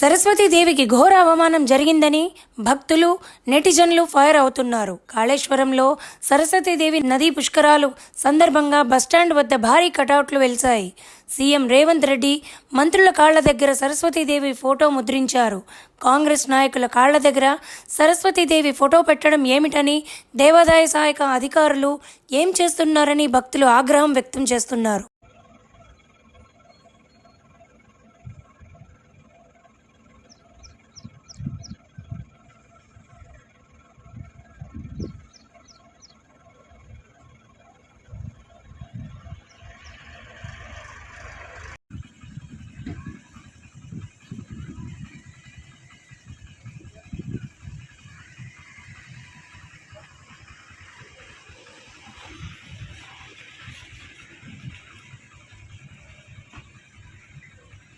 సరస్వతీదేవికి ఘోర అవమానం జరిగిందని భక్తులు నెటిజన్లు ఫైర్ అవుతున్నారు. కాళేశ్వరంలో సరస్వతీదేవి నదీ పుష్కరాలు సందర్భంగా బస్టాండ్ వద్ద భారీ కటౌట్లు వెలిశాయి. సీఎం రేవంత్ రెడ్డి మంత్రుల కాళ్ళ దగ్గర సరస్వతీదేవి ఫోటో ముద్రించారు. కాంగ్రెస్ నాయకుల కాళ్ళ దగ్గర సరస్వతీదేవి ఫోటో పెట్టడం ఏమిటని దేవాదాయ సహాయక అధికారులు ఏం చేస్తున్నారని భక్తులు ఆగ్రహం వ్యక్తం చేస్తున్నారు.